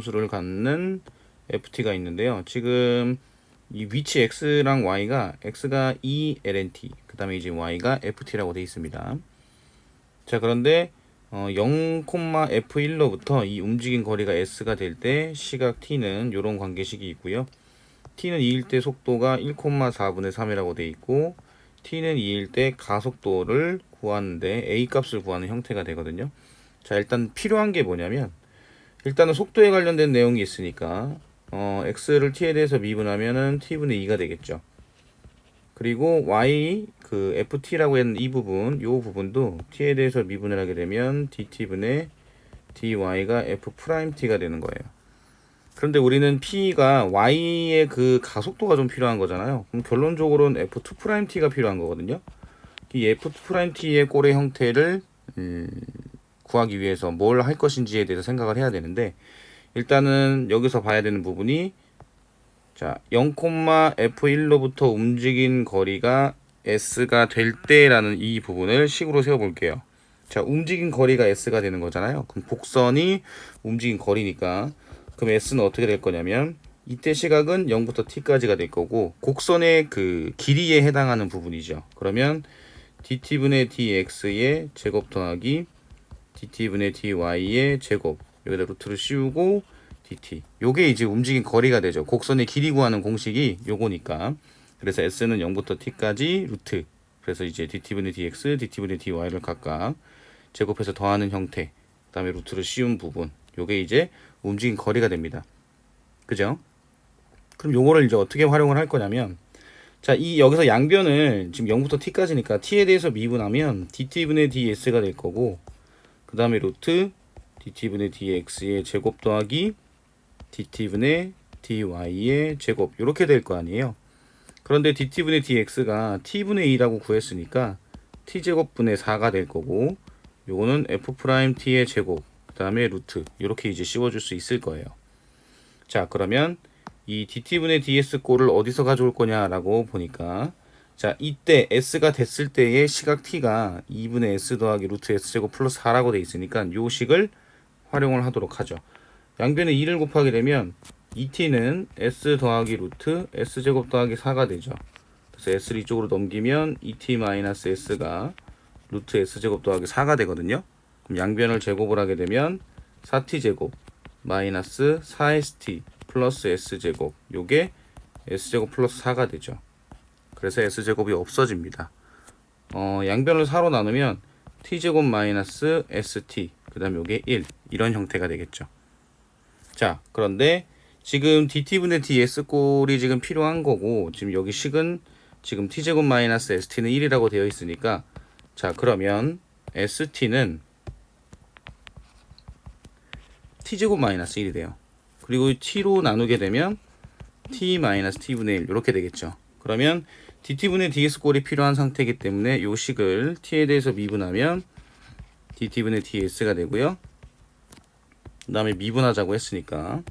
수를 갖는 ft가 있는데요. 지금 이 위치 x랑 y가 x가 e lnt 그 다음에 이제 y가 ft라고 되어 있습니다. 자 그런데 어, 0,f1로부터 이 움직인 거리가 s가 될 때 시각 t는 이런 관계식이 있고요. t는 2일 때 속도가 1,4분의 3이라고 되어 있고 t는 2일 때 가속도를 구하는데 a 값을 구하는 형태가 되거든요. 자 일단 필요한 게 뭐냐면 일단은 속도에 관련된 내용이 있으니까 어, x를 t에 대해서 미분하면은 t분의 2가 되겠죠. 그리고 y 그 ft라고 했는 이 부분, 요 부분도 t에 대해서 미분을 하게 되면 dt분의 dy가 f 프라임 t가 되는 거예요. 그런데 우리는 p가 y의 그 가속도가 좀 필요한 거잖아요. 그럼 결론적으로는 f2 프라임 t가 필요한 거거든요. 이 f2 프라임 t의 꼴의 형태를 음, 구하기 위해서 뭘 할 것인지에 대해서 생각을 해야 되는데 일단은 여기서 봐야 되는 부분이 자 0,f1로부터 움직인 거리가 s가 될 때라는 이 부분을 식으로 세워 볼게요. 자 움직인 거리가 s가 되는 거잖아요. 그럼 곡선이 움직인 거리니까 그럼 s는 어떻게 될 거냐면 이때 시각은 0부터 t까지가 될 거고 곡선의 그 길이에 해당하는 부분이죠. 그러면 dt분의 dx의 제곱 더하기 dt분의 dy의 제곱 여기다 루트를 씌우고 dt. 요게 이제 움직인 거리가 되죠. 곡선의 길이 구하는 공식이 요거니까. 그래서 s는 0부터 t까지 루트. 그래서 이제 dt분의 dx dt분의 dy를 각각 제곱해서 더하는 형태 그 다음에 루트를 씌운 부분. 요게 이제 움직인 거리가 됩니다. 그죠? 그럼 요거를 이제 어떻게 활용을 할 거냐면 자, 이 여기서 양변을 지금 0부터 t까지니까 t에 대해서 미분하면 dt분의 ds가 될 거고 그 다음에 루트 dt분의 dx의 제곱 더하기 dt분의 dy의 제곱 이렇게 될 거 아니에요. 그런데 dt분의 dx가 t분의 2라고 구했으니까 t제곱분의 4가 될 거고 요거는 f't의 제곱 그 다음에 루트 이렇게 이제 씌워줄 수 있을 거예요. 자 그러면 이 dt분의 ds 꼴을 어디서 가져올 거냐라고 보니까 자 이때 s가 됐을 때의 시각 t가 2분의 s 더하기 루트 s 제곱 플러스 4라고 돼 있으니까 요 식을 활용을 하도록 하죠. 양변에 2를 곱하게 되면 2t는 s 더하기 루트 s 제곱 더하기 4가 되죠. 그래서 s를 이쪽으로 넘기면 2t 마이너스 s가 루트 s 제곱 더하기 4가 되거든요. 그럼 양변을 제곱을 하게 되면 4t 제곱 마이너스 4st 플러스 s 제곱 요게 s 제곱 플러스 4가 되죠. 그래서 s 제곱이 없어집니다. 어, 양변을 4로 나누면 t 제곱 마이너스 st 그 다음 요게 1 이런 형태가 되겠죠. 자 그런데 지금 dt분의 ds 꼴이 지금 필요한 거고 지금 여기 식은 지금 t 제곱 마이너스 st는 1이라고 되어 있으니까 자 그러면 st는 t 제곱 마이너스 1이 돼요. 그리고 t로 나누게 되면 t 마이너스 t분의 1 이렇게 되겠죠. 그러면 dt분의 ds 꼴이 필요한 상태이기 때문에 요 식을 t에 대해서 미분하면 dt분의 ds가 되고요. 그 다음에 미분하자고 했으니까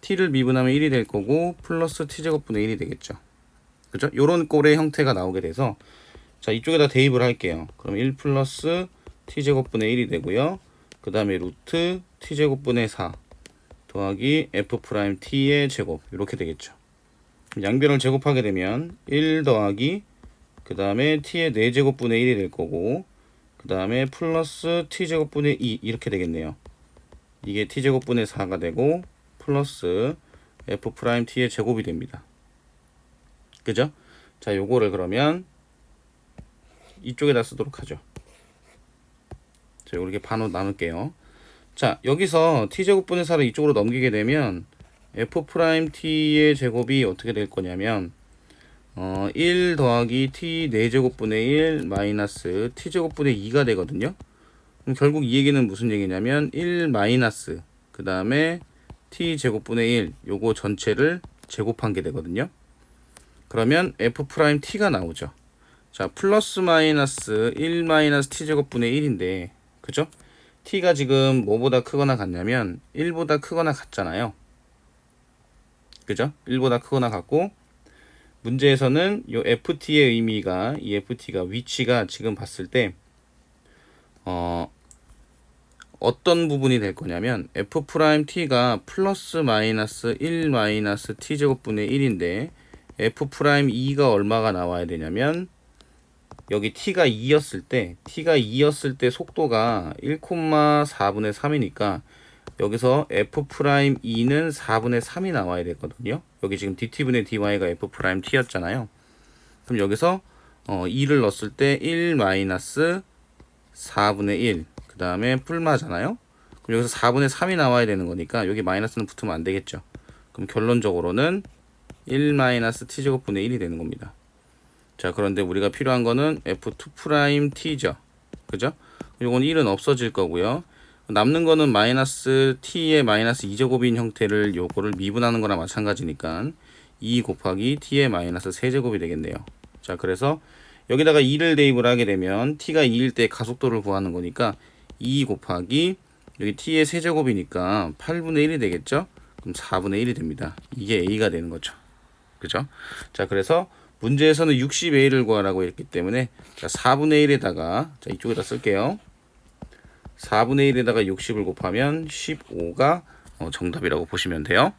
t를 미분하면 1이 될 거고 플러스 t제곱분의 1이 되겠죠. 그죠? 요런 꼴의 형태가 나오게 돼서 자 이쪽에다 대입을 할게요. 그럼 1 플러스 t제곱분의 1이 되고요. 그 다음에 루트 t제곱분의 4 더하기 f 프라임 t의 제곱 이렇게 되겠죠. 양변을 제곱하게 되면 1 더하기 그 다음에 t의 4제곱분의 1이 될 거고 그 다음에 플러스 t제곱분의 2 이렇게 되겠네요. 이게 t제곱분의 4가 되고 플러스 f 프라임 t의 제곱이 됩니다. 그죠? 자 요거를 그러면 이쪽에다 쓰도록 하죠. 자 이렇게 반으로 나눌게요. 자 여기서 t제곱분의 4를 이쪽으로 넘기게 되면 f 프라임 t의 제곱이 어떻게 될 거냐면 어, 1 더하기 t 4제곱분의 1 마이너스 t제곱분의 2가 되거든요. 그럼 결국 이 얘기는 무슨 얘기냐면 1 마이너스 그 다음에 t제곱분의 1 요거 전체를 제곱한 게 되거든요. 그러면 f 프라임 t가 나오죠. 자 플러스 마이너스 1 마이너스 t제곱분의 1인데 그죠? t가 지금 뭐보다 크거나 같냐면 1보다 크거나 같잖아요. 그죠? 1보다 크거나 같고 문제에서는 이 ft의 의미가 이 ft가 위치가 지금 봤을 때 어, 어떤 부분이 될 거냐면 f 프라임 t가 플러스 마이너스 1 마이너스 t 제곱분의 1인데 f 프라임 2가 얼마가 나와야 되냐면 여기 t가 2였을 때 t가 2였을 때 속도가 1,4분의 3이니까 여기서 f 프라임 2는 4분의 3이 나와야 되거든요. 여기 지금 dt분의 dy가 f 프라임 t였잖아요. 그럼 여기서 어, 2를 넣었을 때 1 마이너스 4분의 1. 그 다음에 풀마잖아요. 그럼 여기서 4분의 3이 나와야 되는 거니까 여기 마이너스는 붙으면 안 되겠죠. 그럼 결론적으로는 1 마이너스 t제곱분의 1이 되는 겁니다. 자, 그런데 우리가 필요한 거는 f2 프라임 t죠. 그죠? 요건 1은 없어질 거고요. 남는 거는 마이너스 t의 마이너스 2제곱인 형태를 요거를 미분하는 거나 마찬가지니까 2 곱하기 t의 마이너스 3제곱이 되겠네요. 자, 그래서 여기다가 2를 대입을 하게 되면 t가 2일 때 가속도를 구하는 거니까 2 곱하기 여기 t의 세제곱이니까 8분의 1이 되겠죠? 그럼 4분의 1이 됩니다. 이게 a가 되는 거죠. 그죠? 자, 그래서 문제에서는 60a를 구하라고 했기 때문에 자, 4분의 1에다가 자, 이쪽에다 쓸게요. 4분의 1에다가 60을 곱하면 15가 어, 정답이라고 보시면 돼요.